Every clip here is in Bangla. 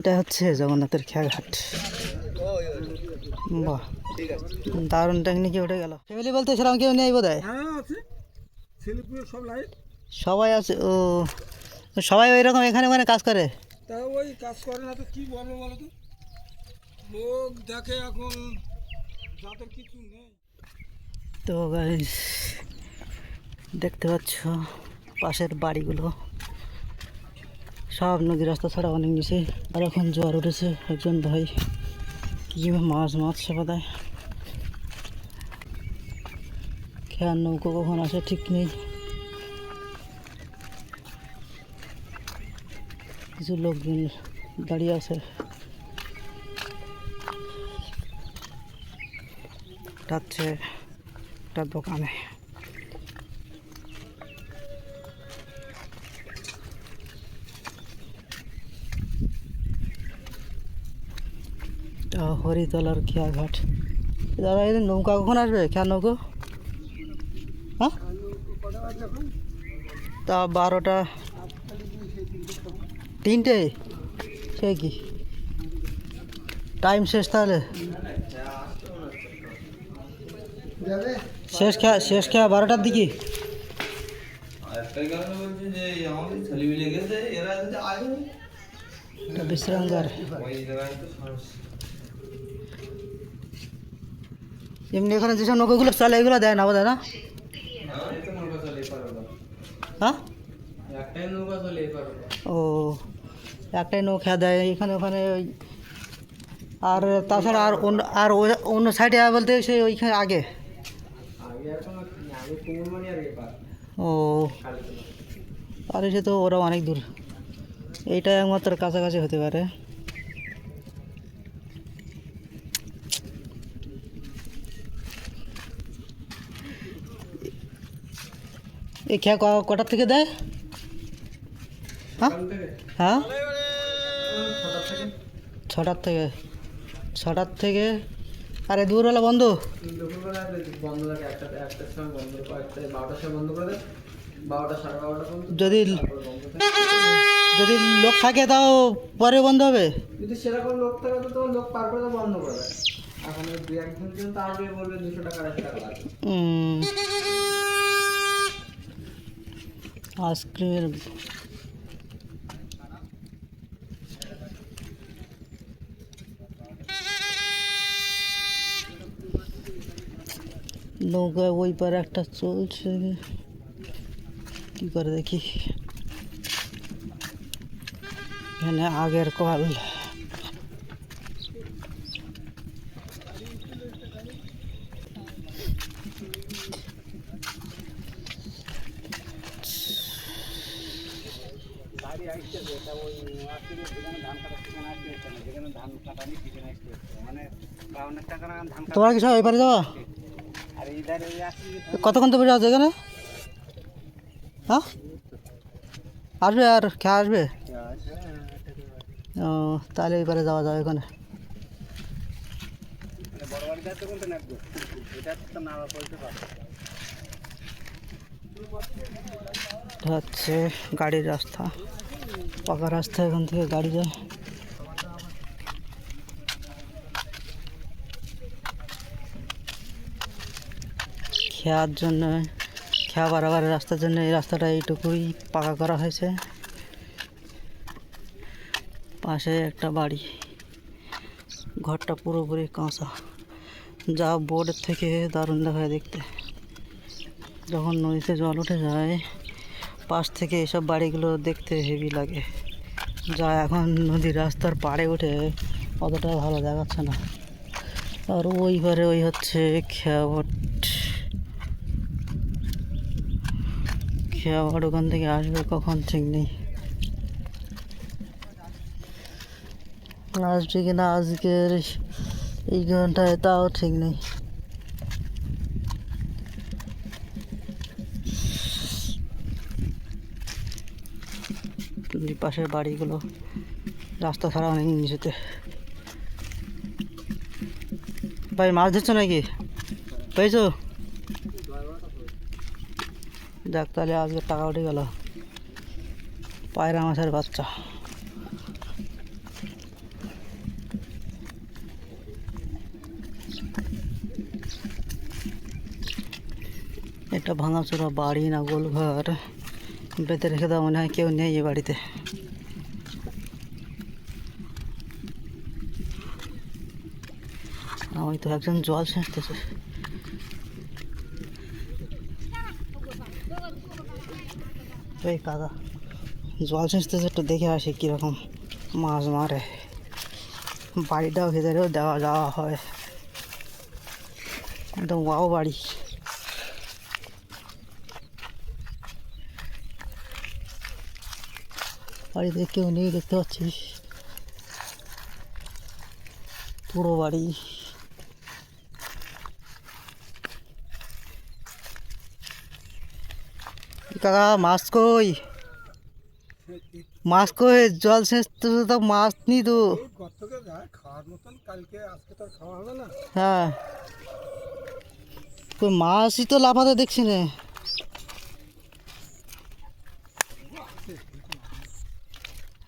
এটা হচ্ছে জগন্নাথের খেয়াঘাট। বাহ দারুণ টেকনিকে উঠে গেল। ফ্যামিলি বলতে সেরকম কেউ নেই বোধ হয় সবাই আছে ও সবাই ওই রকম এখানে ওখানে কাজ করে? তা ওই কাজ করে না তো কি বলব বলো তো? লোক দেখে এখন যাদের কিছু নেই। তো দেখতে পাচ্ছ পাশের বাড়িগুলো। সব নদী রাস্তা ছাড়া অনেক নিচে। আর এখন জোয়ার উঠেছে একজন ভাই। কি মাছ মাছ সেবা দেয় খেয়ার নৌকো কখন আসে ঠিক নেই। কিছু লোকজন দাঁড়িয়ে আছে। হচ্ছে একটা দোকানে। এটা হরিতলার খেয়া ঘাট দাদা এই নৌকা কখন আসবে? খেয়া নৌকো? হ্যাঁ? তা বারোটা তিনটে? সে কি? টাইম শেষ তাহলে? শেষ খেয়া শেষ খেয়া বারোটার দিকে? একটাই কারণে বলছি যে আমাদের ছেলে মিলে গেছে এরা যদি আসবে এটা বিশ্রামগার ওই জায়গায় তো সমস্যা এমনি এখানে যেসব নৌকাগুলো চলে এগুলো দেয় না বোধ না? হ্যাঁ। ও একটাই নৌকা দেয় এখানে ওখানে ওই আর তাছাড়া আর অন্য আর ওই- অন্য সাইডে বলতে সেই ওইখানে আগে? ও আর এসে তো ওরা অনেক দূর। এইটা একমাত্র কাছাকাছি হতে পারে। এই খেয়া কটার থেকে দেয়? হ্যাঁ? হ্যাঁ? ছটার থেকে। ছটার থেকে। আরে দূর হলে বন্ধ দুপুরবেলা বন্ধ? যদি যদি লোক থাকে তাও পরে বন্ধ হবে? যদি সেরকম লোক থাকে তো তোমার লোক পার করে বন্ধ করে দেয় এখন দু একদিন পর্যন্ত আরবে বলবে দুশো টাকা লাগবে আইসক্রিমের নৌকা ওই পারে একটা চলছে। কি করে দেখি? এখানে আগের কল। তোমার কি সব এপারে যাওয়া কতক্ষণ তো বসে আছে এখানে? হ্যাঁ? আসবে আর খেয়ে আসবে? ও, তাহলে এবারে যাওয়া যাবে এখানে। হচ্ছে গাড়ির রাস্তা। পাকা রাস্তা এখান থেকে গাড়ি যায়। খেয়ার জন্য, খেয়া বাড়াবার রাস্তার জন্য এই রাস্তাটা এইটুকুই পাকা করা হয়েছে। পাশে একটা বাড়ি। ঘরটা পুরোপুরি কাঁচা। যা বোর্ডের থেকে দারুণ দেখায় দেখতে। যখন নদীতে জল উঠে যায়, পাশ থেকে এসব বাড়িগুলো দেখতে হেভি লাগে। যা এখন নদীর রাস্তার পাড়ে উঠে অতটা ভালো দেখাচ্ছে না। আর ওই পারে ওই হচ্ছে খেয়াবট খেয়াবট ওখান থেকে আসবে কখন ঠিক নেই। আসবে কিনা আজকের এই ঘন্টায় তাও ঠিক নেই। পাশের বাড়িগুলো রাস্তা ছাড়া অনেক নিচেতে ভাই মাছ ধরছো নাকি? পেয়েছ? যাক তাহলে আজকে টাকা উঠে গেল। পায়রা মাছের বাচ্চা। এটা ভাঙাচোরা বাড়ি না গোলঘর। বেঁধে রেখে দেওয়া মনে হয় কেউ নেই এ বাড়িতে। আমি তো একজন জল সেঁচতেছে এই কাদা। জল সেঁচতেছে একটু দেখে আসি কীরকম মাছ মারে। বাড়িটাও ভেতরেও দেওয়া যাওয়া হয়। একদম ওয়াও বাড়ি। বাড়িতে কেউ নেই, দেখতে পাচ্ছিস? পুরো বাড়ি। কাকা মাছ কই? মাছ কই? জল সেচ তো মাছ নি তো। আজকে তো হ্যাঁ মাছই তো লাফাতে দেখছি না।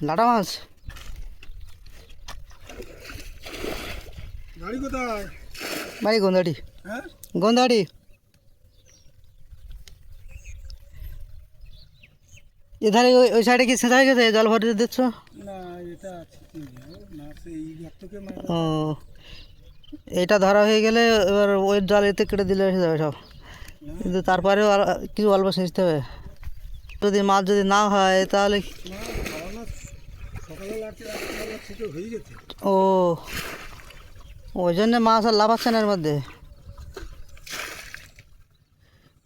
লাটা মাছ? গাড়ি কোথায়? বাড়ি গন্ধাটি হ্যাঁ? গন্ধাটি এধারে ওই ওই সাইডে কি সেঁচা হয়ে গেছে? জল ভরে দিচ্ছ? ও এটা ধরা হয়ে গেলে এবার ওই জল এতে কেটে দিলে এসে যাবে সব। কিন্তু তারপরেও আর কিছু অল্প সেঁচতে হবে। যদি মাছ যদি না হয় তাহলে ও ওই জন্যে মাছ আর লাফাচ্ছে না এর মধ্যে।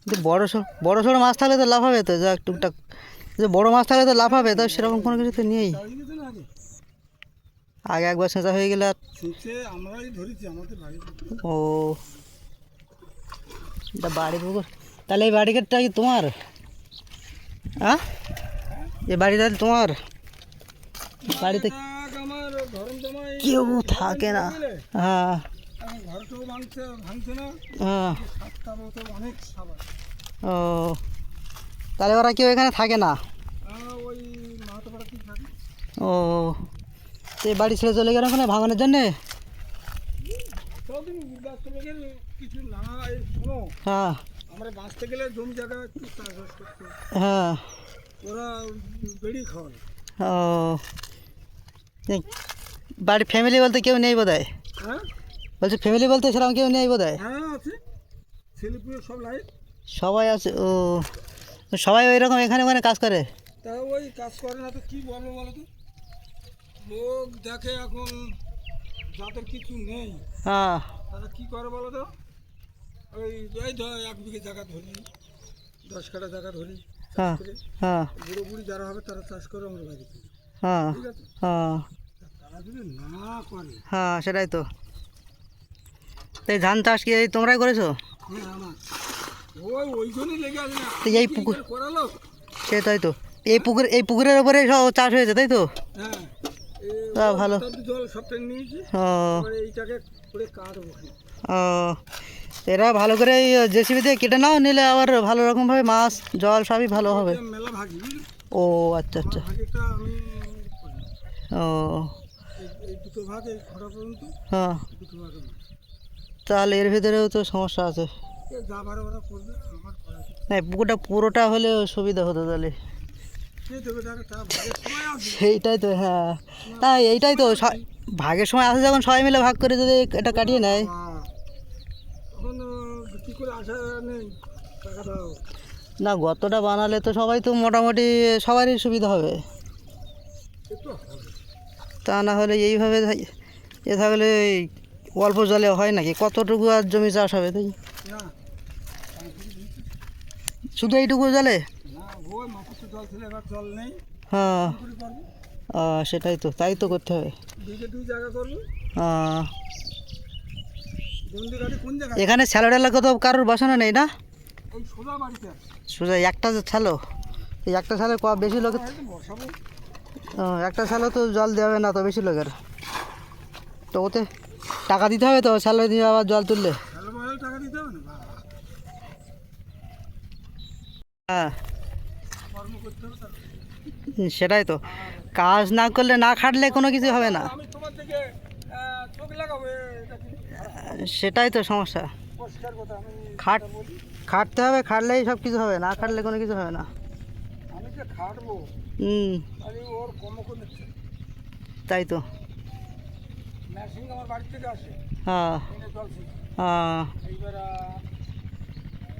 কিন্তু বড়ো সড়ো বড়ো সড়ো মাছ থাকলে তো লাফাবে তো যা টুকটাক। যে বড়ো মাছ থাকলে তো লাফাবে তা সেরকম কোনো কিছু তো নেই। আগে একবার সেঁচা হয়ে গেলে আর ও। এটা বাড়ি পুকুর। তাহলে এই বাড়িটা কি তোমার? হ্যাঁ এই বাড়িটা তোমার? বাড়িতে কেউ থাকে না। হ্যাঁ। হ্যাঁ। ও। তাহলে ওরা কেউ এখানে থাকে না। ও তো এই বাড়ি ছেড়ে চলে গেল ওখানে ভাঙানোর জন্যে? হ্যাঁ। আমরা বাঁচতে গেলে জমি জায়গা চাষবাস করতে হ্যাঁ। ওরা বেড়ি খাওয়াবে ও এই বাড়ি ফ্যামিলি বলতে কেউ নেই বোধ হয় হ্যাঁ বলছি ফ্যামিলি বলতে সেরকম কেউ নেই বোধ হয় হ্যাঁ আছে। ছেলে সব লাইট সবাই আছে ও। সবাই ওই রকম এখানে ওখানে কাজ করে? তা ওই কাজ করে না তো কী বলব বলো তো? লোক দেখে এখন যাদের কিছু নেই হ্যাঁ। তারা কী করে বলো তো? ওই এই ধর এক বিঘে জায়গা ধরি দশ কাটা জায়গা ধরি হ্যাঁ হ্যাঁ। বুড়ো বুড়ি যারা হবে তারা চাষ করে আমরা বাড়ি হ্যাঁ হ্যাঁ। তারা যদি না করে হ্যাঁ সেটাই তো। তো এই ধান চাষ কি তোমরাই করেছ? হ্যাঁ আমার। এই পুকুর- করালো? সেটাই তো এই পুকুর এই পুকুরের ওপরে সব চাষ হয়েছে তাই তো? হ্যাঁ। ভালো। ও। এরা ভালো করে জেসিবি দিয়ে কেটে নাও নিলে আবার ভালো রকমভাবে মাছ জল সবই ভালো হবে। ও আচ্ছা আচ্ছা। ও। এই এই এই হ্যাঁ। তাহলে এর ভিতরেও তো সমস্যা আছে। না, পুকুরটা পুরোটা হলে সুবিধা হতো তাহলে। সেইটাই তো হ্যাঁ। তাই এইটাই তো ভাগের সময় আসে যখন সবাই মিলে ভাগ করে যদি এটা কাটিয়ে নেয়। না গতটা বানালে তো সবাই তো মোটামুটি সবারই সুবিধা হবে। তা না হলে এইভাবে এ থাকলে অল্প জলে হয় নাকি? কতটুকু আর জমি চাষ হবে তাই? শুধু এইটুকু জলে? হ্যাঁ। সেটাই তো তাই তো করতে হবে। এখানে স্যালো এলাকা তো কারোর বসানো নেই না? সোজা একটা ছালো এই একটা ছালে ক বেশি লোকের আহ, একটা ছালে তো জল দেওয়া হবে না তো বেশি লোকের। তো ওতে টাকা দিতে হবে তো ছালে দিয়ে আবার জল তুললে ভালো ভালো টাকা দিতে হবে না বাবা, হ্যাঁ সেটাই তো। কাজ না করলে না খাটলে কোনো কিছু হবে না। সেটাই তো সমস্যা। খাট খাটতে হবে খাটলেই সব কিছু হবে না খাটলে কোনো কিছু হবে না। হুম। তাই তো। হ্যাঁ। হ্যাঁ।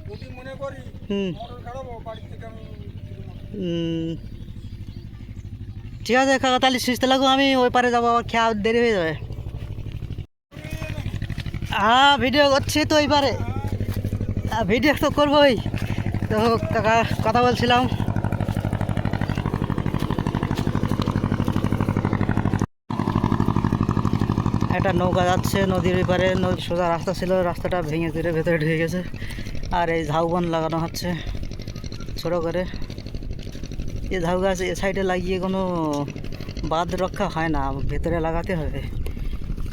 যদি মনে করি হুম। মোটর খাড়াবো বাড়ি থেকে আমি ঠিক আছে কাকা তাহলে সুস্থ লাগো আমি ওই পারে যাব আবার খেয়া দেরি হয়ে যাবে। হ্যাঁ ভিডিও করছি তো ওই পারে। হ্যাঁ, ভিডিও তো করবোই। তো কাকা কথা বলছিলাম। একটা নৌকা যাচ্ছে নদীর ওই পারে নদী সোজা রাস্তা ছিল রাস্তাটা ভেঙে চুরে ভেতরে ঢুকে গেছে। আর এই ঝাউবন লাগানো হচ্ছে ছোটো করে। এ ঝাউ গাছ এ সাইডে লাগিয়ে কোনো বাদ রক্ষা হয় না ভেতরে লাগাতে হবে।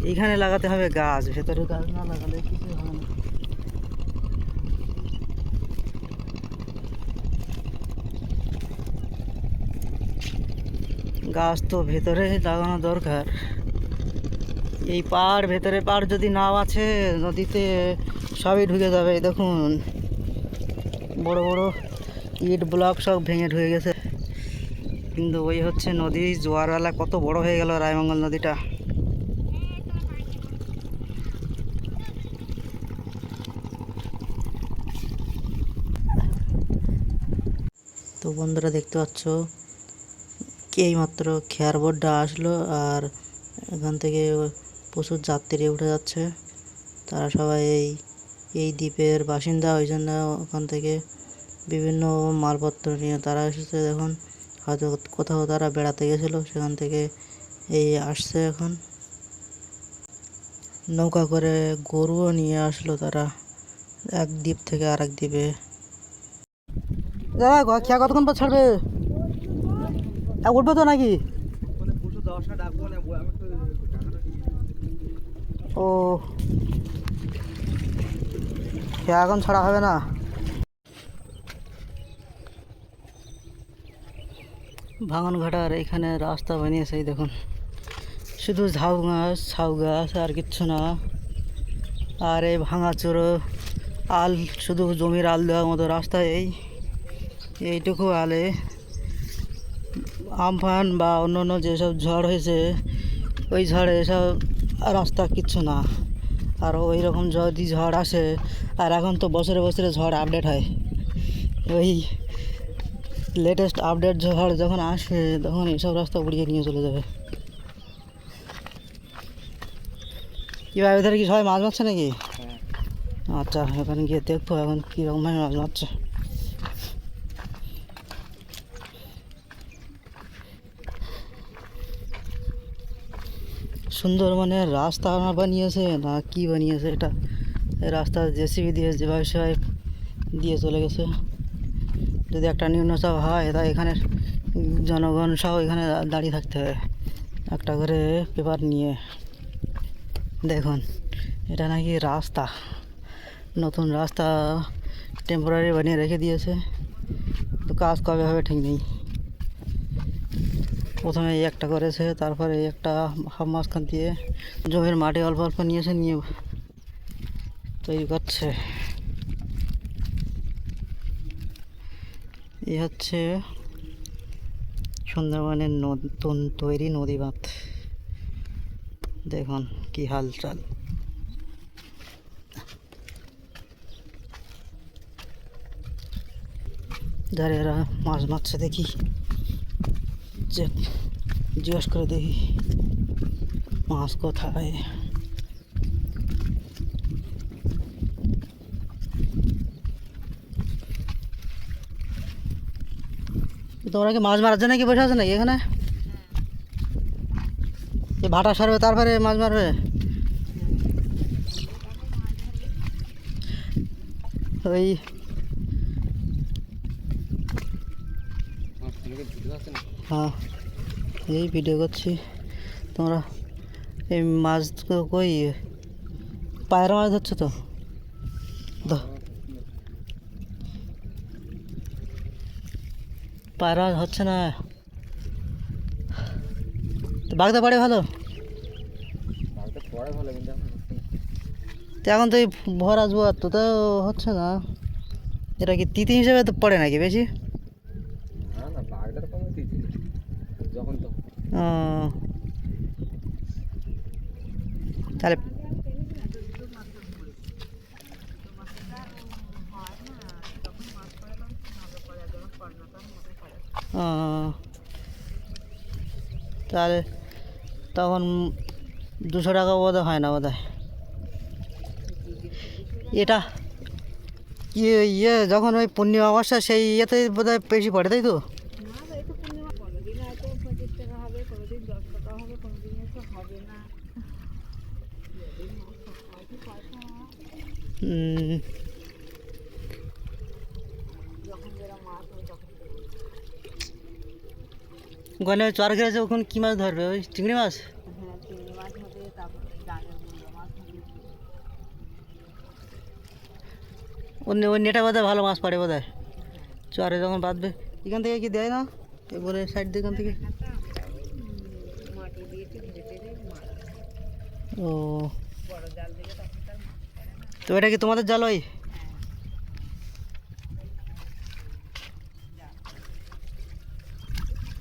এইখানে লাগাতে হবে গাছ, ভেতরে গাছ না লাগালে কিছু হবে না। গাছ তো ভেতরে লাগানো দরকার। এই পাড়, ভেতরে পাড় যদি নাও আছে, নদীতে সবই ঢুকে যাবে দেখুন। বড় বড় ইট ব্লক সব ভেঙে ঢুকে গেছে। কিন্তু ওই হচ্ছে নদী, জোয়ারওয়ালা কত বড় হয়ে গেল রায়মঙ্গল নদীটা। তো বন্ধুরা দেখতে পাচ্ছ এই মাত্র খেয়ার বোর্ডটা আসলো আর এখান থেকে প্রচুর যাত্রী উঠে যাচ্ছে। তারা সবাই এই এই দ্বীপের বাসিন্দা। ওই জন্য ওখান থেকে বিভিন্ন মালপত্র নিয়ে তারা এসেছে। দেখুন হয়তো কোথাও তারা বেড়াতে গেছিল সেখান থেকে এই আসছে এখন। নৌকা করে গরুও নিয়ে আসলো তারা এক দ্বীপ থেকে আরেক দ্বীপে। দাদা খেয়া কতক্ষণ পর ছাড়বে? উঠবে তো নাকি? ও এখন ছাড়া হবে না। ভাঙন ঘাটার এখানে রাস্তা বানিয়েছে দেখুন। শুধু ঝাউ গাছ, ছাউ গাছ আর কিচ্ছু না। আর এই ভাঙা চোরো আল, শুধু জমির আল দেওয়ার মতো রাস্তা এই। এইটুকু আলে আমফান বা অন্য অন্য যেসব ঝড় হয়েছে, ওই ঝড়ে এসব রাস্তা কিচ্ছু না। আর ওই রকম যদি ঝড় আসে আর এখন তো বছরে বছরে ঝড় আপডেট হয়। ওই লেটেস্ট আপডেট ঝড় যখন আসে তখন এইসব রাস্তা উড়িয়ে নিয়ে চলে যাবে। কীভাবে ধরে কি সবাই মাছ মারছে নাকি? আচ্ছা এখানে গিয়ে দেখব এখন কীরকমভাবে মাছ মারছে। সুন্দরবনের রাস্তা না বানিয়েছে, না কি বানিয়েছে এটা? রাস্তা জেসিবি দিয়ে যেভাবে সেভাবে দিয়ে চলে গেছে। যদি একটা নিম্নচাপ হয় তা এখানে জনগণ সহ এখানে দাঁড়িয়ে থাকতে হবে। একটা করে পেপার নিয়ে। দেখুন, এটা নাকি রাস্তা। নতুন রাস্তা টেম্পোরারি বানিয়ে রেখে দিয়েছে। তো কাজ কবে হবে ঠিক নেই। প্রথমে এই একটা করেছে, তারপরে এই একটা হাফ মাঝখান দিয়ে জমির মাটি অল্প অল্প নিয়েছে, নিয়ে তৈরি করছে। এই হচ্ছে সুন্দরবনের নতুন তৈরি নদী বাঁধ দেখুন কি হালচাল। যারা এরা মাছ মারছে দেখি। যে জিজ্ঞেস করে দেখি মাছ কোথায় তোমরা কি মাছ মারার জন্য কি বসে আছে নাকি এখানে এই ভাটা সারবে তারপরে মাছ মারবে ওই হ্যাঁ এই ভিডিও করছি। তোমরা এই মাছ কই? পায়রা মাছ ধরছো তো? পায়রা মাছ হচ্ছে না। তো বাগদা পাড়ে ভালো এখন তো এখন তো এই ভরা জোয়ার তো তো হচ্ছে না। এটা কি তিথি হিসেবে তো পড়ে নাকি বেশি না না বাগদার কোনো তিথি নেই। যখন তো ও। তাহলে ও। তাহলে তখন দুশো টাকা বোধ হয় না বোধ এটা ইয়ে ইয়ে যখন ওই পূর্ণিমা অমাবস্যা, সেই ইয়েতে বোধ হয় বেশি পড়ে, তাই তো? ওখানে ওই চর গেছে ওখানে কী মাছ ধরবে? ওই চিংড়ি মাছ? ওর ওই নেটা বোধহয় ভালো মাছ পড়ে বোধহয়। চরে যখন বাঁধবে এখান থেকে কি দেয় না? এবারে সাইড দিয়ে এখান থেকে। ও। তো এটা কি তোমাদের জাল ওই?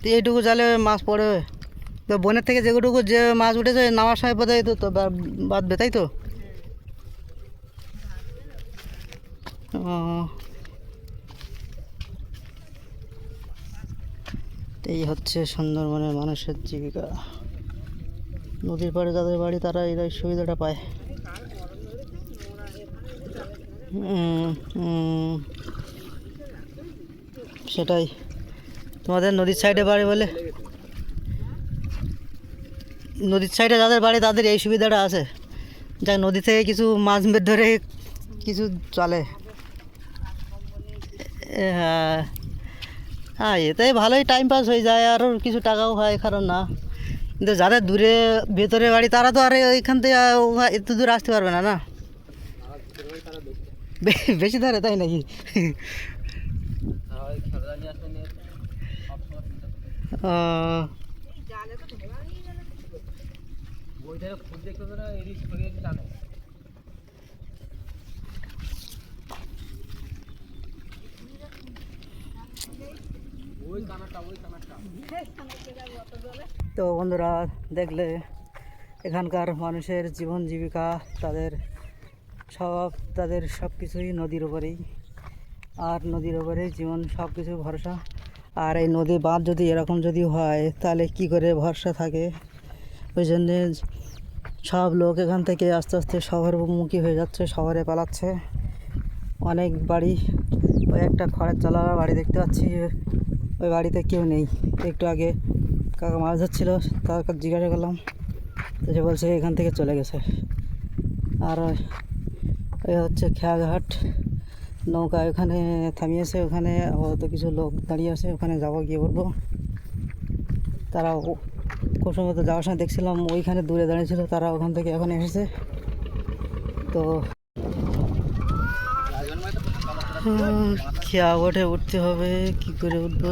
তো এইটুকু জালে মাছ পড়ে। তো বনের থেকে যেটুকু যে মাছ উঠেছে নামার সময় বোধ তো বাঁধবে তাই তো? এই হচ্ছে সুন্দরবনের মানুষের জীবিকা। নদীর পাড়ে যাদের বাড়ি, তারা এই সুবিধাটা পায়। সেটাই। তোমাদের নদীর সাইডে বাড়ি বলে? নদীর সাইডে যাদের বাড়ি, তাদের এই সুবিধাটা আছে। যাক, নদী থেকে কিছু মাছ বের ধরে কিছু চলে। হ্যাঁ। হ্যাঁ এতে ভালোই টাইম পাস হয়ে যায়, আর কিছু টাকাও হয়, কারণ না। কিন্তু যাদের দূরে, ভেতরে বাড়ি, তারা তো আর ওইখান থেকে এত দূর আসতে পারবে না না? বেশি ধরে তাই নাকি আর ওই খেলনা নিয়ে আসে নিয়ে সবসময় চিন্তা করি। ও, বইটাকে খুব দেখতে হবে না এদিক ছড়িয়ে টানে ওই কানাটা ওই কানাটা তো বন্ধুরা, দেখলে এখানকার মানুষের জীবন জীবিকা, তাদের সব তাদের সব কিছুই নদীর উপরেই। আর নদীর উপরেই জীবন সব কিছু ভরসা। আর এই নদী বাঁধ যদি এরকম যদি হয়, তাহলে কি করে ভরসা থাকে? ওই জন্যে সব লোক এখান থেকে আস্তে আস্তে শহরমুখী হয়ে যাচ্ছে, শহরে পালাচ্ছে। অনেক বাড়ি, ওই একটা খড়ের চালা বাড়ি দেখতে পাচ্ছি। ওই বাড়িতে কেউ নেই। একটু আগে কাকা মাছ ধরছিল তাকে জিজ্ঞাসা করলাম তো সে বলছে এখান থেকে চলে গেছে। আর ওই হচ্ছে খেয়াঘাট। নৌকা ওখানে থামিয়েছে ওখানে হয়তো কিছু লোক দাঁড়িয়ে আছে, ওখানে যাব, গিয়ে উঠবো তারা খুব সম্ভবত যাওয়ার সময় দেখছিলাম ওইখানে দূরে দাঁড়িয়েছিল তারা ওখান থেকে এখন এসেছে। তো খেয়া ওঠে উঠতে হবে, কি করে উঠবো?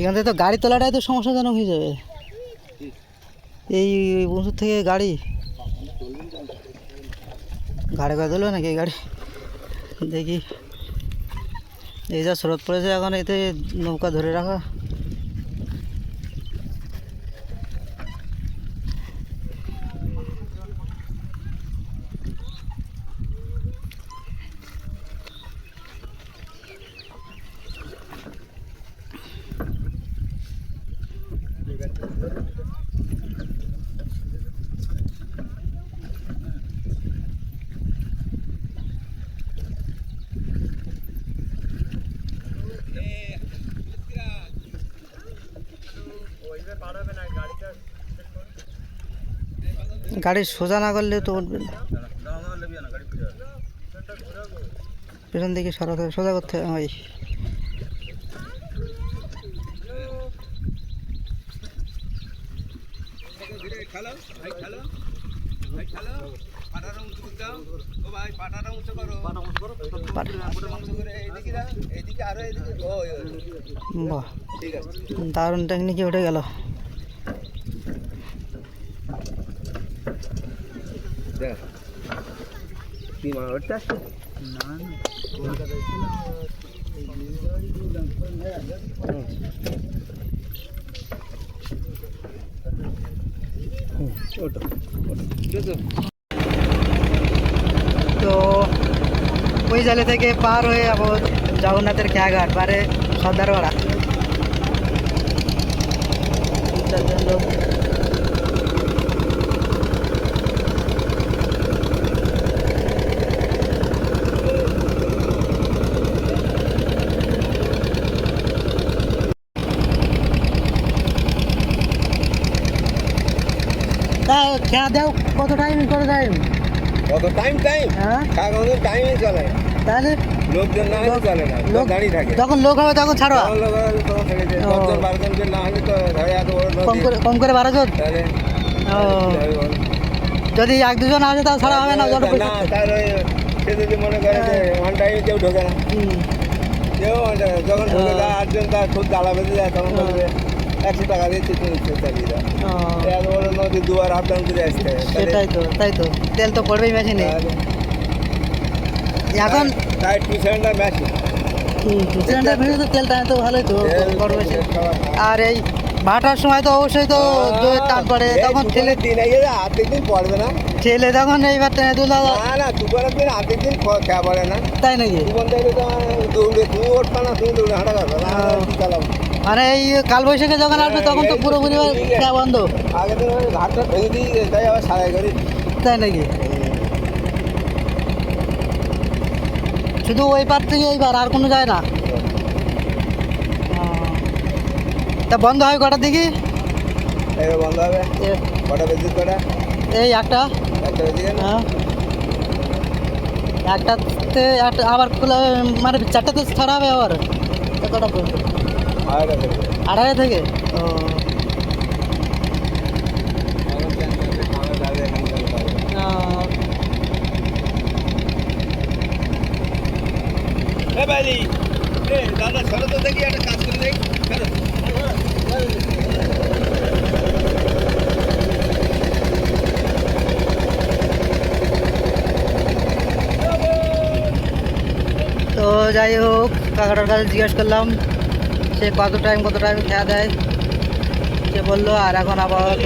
এখান থেকে তো গাড়ি তোলাটাই তো সমস্যাজনক হয়ে যাবে। এই বন্ধুর থেকে গাড়ি গাড়ি করে দিলো নাকি গাড়ি? দেখি। এই যা স্রোত পড়েছে এখন, এতে নৌকা ধরে রাখা। গাড়ি সোজা না করলে তো উঠবে পেছন দিকে সরাতে সোজা করতে হয় উঁচু করো আরও দারুণ টেকনিকে উঠে গেল। তো ওই জালে থেকে পার হয়ে আবার জগন্নাথের খেয়াঘাট পারে সর্দারপাড়া লোক তা খেয়া দেও? কত টাইম করে টাইম কত টাইম টাইম হ্যাঁ? এখন টাইমই চলে তাহলে লোকজন না হলে চলে না লোক দাঁড়িয়ে থাকে। যখন লোক হবে তখন ছাড়ো। তখন লোক হলে তখন ছেড়ে দেয়। দশজন বারোজন না হলে তো ধরে এত বড় কম করে কম করে বারো জন? তাহলে হবে? যদি এক দুজন আসে তাও ছাড়া হবে না যত না তার ওই সে যদি মনে করে যে ওয়ান টাইমে কেউ ঢোকে না। কেউ যখন ঢোকে যায় আটজন তার খুব জ্বালা বেঁধে যায় তখন বলবে একশো টাকা দিয়ে চিকেন চালিয়ে দাও। নদী দুবার আপ ডাউন করে আসতে। সেটাই তো তাই তো। তেল তো পড়বেই মেশিনে এখন তাই টু সিলিন্ডার ভেঙে তো তেলটা তো ভালোই তো বড় বেশি আর এই ভাটার সময় তো অবশ্যই তো পড়ে তখন ঠেলে দিন আর্ধেক দিন পড়বে না? ঠেলে তখন এইবার টেনে তুলে না না দুপুরের দিন আর্ধেক দিন খেয়া পড়ে না। তাই নাকি? থেকে দৌড়ে তুমি উঠবে না তুমি দৌড়ে হাঁটা না। চালাবো? মানে এই কাল বৈশাখে যখন আসবে তখন তো পুরোপুরি খেয়া বন্ধ। আগে ওই ঘাটটা ভেঙে দিয়ে তাই আবার সারাই করি তাই নাকি? শুধু ওই পার থেকে এইবার, আর কোনো যায় না। তা বন্ধ হয় কটার দিকে? বন্ধ হবে কটা বেজে কটা এই একটা। একটা হ্যাঁ। একটাতে একটা আবার খোলা মানে চারটাতে ছাড়া হবে আবার। কটা পর্যন্ত। আড়াই থেকে? ও। দাদা সরো তো দেখি একটা কাজ করে দেখি। তো যাই হোক কাকাটার কাছে জিজ্ঞেস করলাম সে কত টাইম কত টাইম খেয়া দেয়? সে বলল, আর এখন আপাতত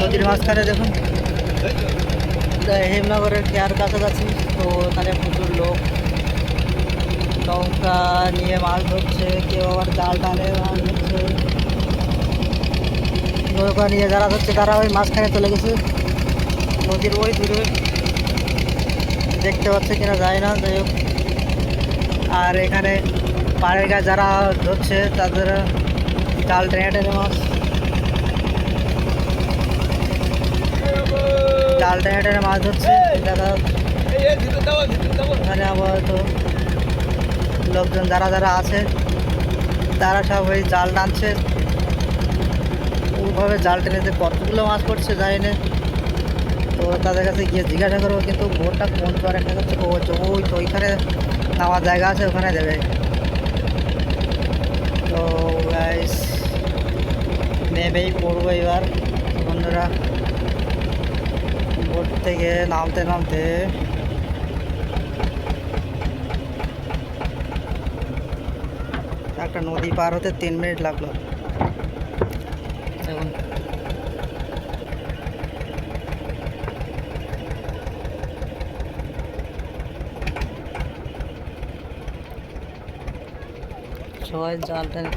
নদীর মাঝখানে, দেখুন। হেমনগরের খেয়ার কাছাকাছি? তো ওখানে প্রচুর লোক। নৌকা নিয়ে মাছ ধরছে, কেউ আবার জাল টানে, মাছ ধরছে। নৌকা নিয়ে যারা ধরছে, তারা ওই মাঝখানে চলে গেছে। নদীর ওই দূরে। দেখতে পাচ্ছে কিনা যায় না, যাই হোক। আর এখানে পাড়ের গায়ে যারা ধরছে, তাদের জাল টেনে টেনে মাছ জাল টেনে টেনে মাছ ধরছে দাও। এখানে আপাতত লোকজন যারা যারা আছে, তারা সব ওই জাল টানছে। ওইভাবে জাল টেনে যে কতগুলো মাছ পড়ছে জানি না তো তাদের কাছে গিয়ে জিজ্ঞাসা করব, কিন্তু বোটটা কোন করে তো ওইখানে নামার জায়গা আছে, ওখানে দেবে। তো গাইস নেবেই পড়ব এবার বন্ধুরা বোট থেকে নামতে নামতে একটা নদী পার হতে তিন মিনিট লাগল দেখুন সবাই জাল টেনে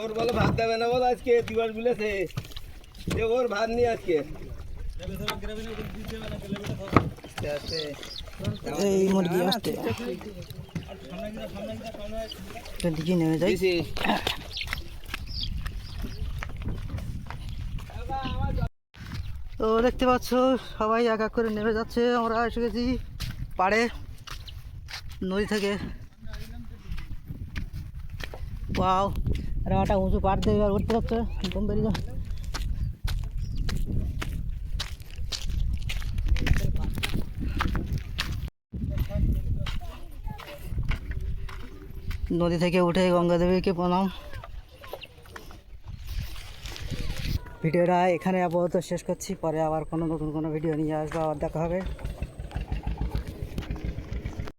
এ, বলে ভাত দেবে না বল আজকে দিবস বলেছে। যে ওর ভাত নিয়ে আজকে। এই মুরগি আসতে দিকে নেমে যাই? তো দেখতে পাচ্ছ সবাই এক এক করে নেমে যাচ্ছে। আমরা এসে গেছি পাড়ে নদী থেকে। পাও আরে উঁচু পাড় দিয়ে এবার উঠতে যাচ্ছে, একদম বেরিয়ে যাও নদী থেকে উঠে গঙ্গা দেবীকে প্রণাম। ভিডিওটা এখানে আপাতত শেষ করছি, পরে আবার কোনো নতুন কোনো ভিডিও নিয়ে আসব, আবার দেখা হবে।